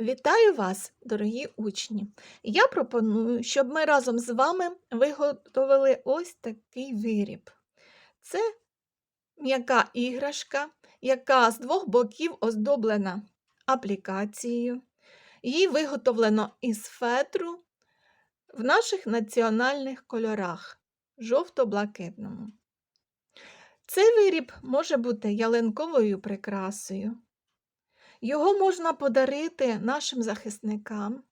Вітаю вас, дорогі учні! Я пропоную, щоб ми разом з вами виготовили ось такий виріб. Це м'яка іграшка, яка з двох боків оздоблена аплікацією. Її виготовлено із фетру в наших національних кольорах жовто-блакитному. Цей виріб може бути ялинковою прикрасою. Його можна подарити нашим захисникам.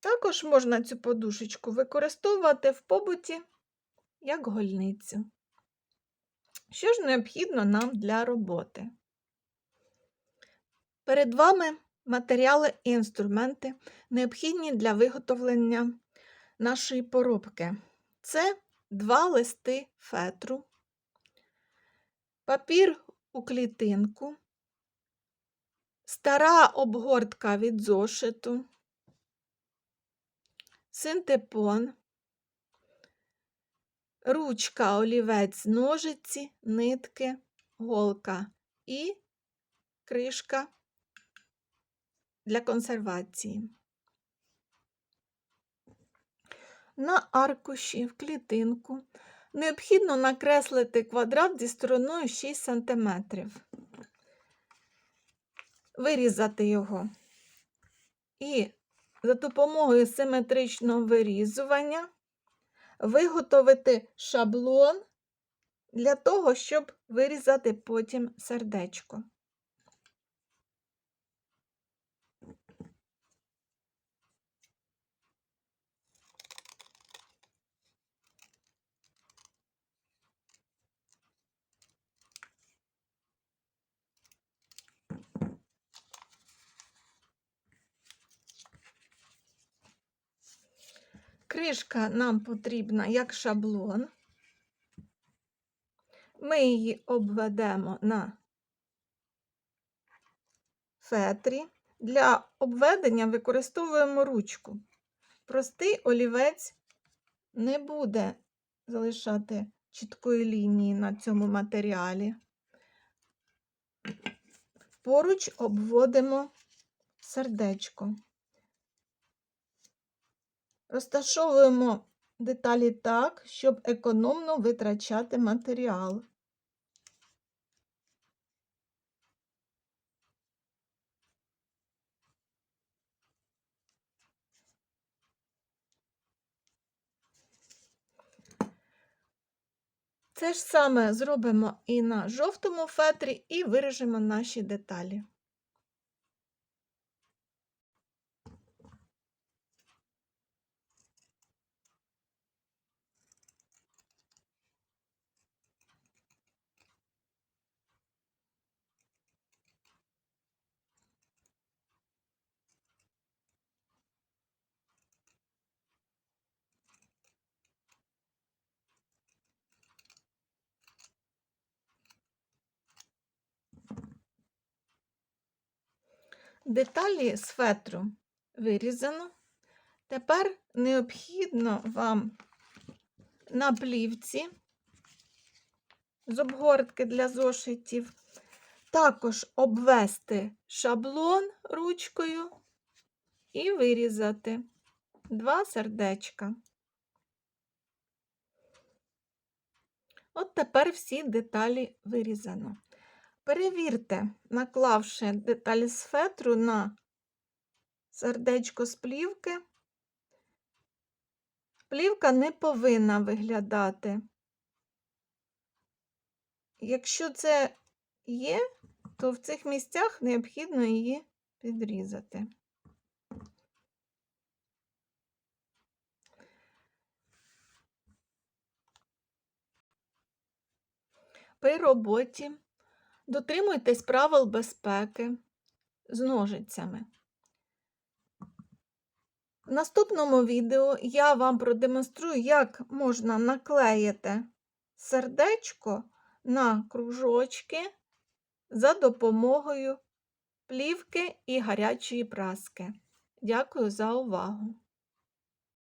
Також можна цю подушечку використовувати в побуті як гольницю. Що ж необхідно нам для роботи? Перед вами матеріали і інструменти, необхідні для виготовлення нашої поробки. Це два листи фетру, папір у клітинку, стара обгортка від зошиту, синтепон, ручка, олівець, ножиці, нитки, голка і кришка для консервації. На аркуші в клітинку необхідно накреслити квадрат зі стороною 6 см вирізати його. І за допомогою симетричного вирізування виготовити шаблон для того, щоб вирізати потім сердечко. Кришка нам потрібна як шаблон. Ми її обведемо на фетрі. Для обведення використовуємо ручку. Простий олівець не буде залишати чіткої лінії на цьому матеріалі. Поруч обводимо сердечко. Розташовуємо деталі так, щоб економно витрачати матеріал. Це ж саме зробимо і на жовтому фетрі, і виріжемо наші деталі. Деталі з фетру вирізано. Тепер необхідно вам на плівці з обгортки для зошитів, також обвести шаблон ручкою і вирізати два сердечка. От тепер всі деталі вирізано. Перевірте, наклавши деталь з фетру на сердечко з плівки, плівка не повинна виглядати. Якщо це є, то в цих місцях необхідно її підрізати. При роботі Дотримуйтесь правил безпеки з ножицями. В наступному відео я вам продемонструю, як можна наклеїти сердечко на кружочки за допомогою плівки і гарячої праски. Дякую за увагу!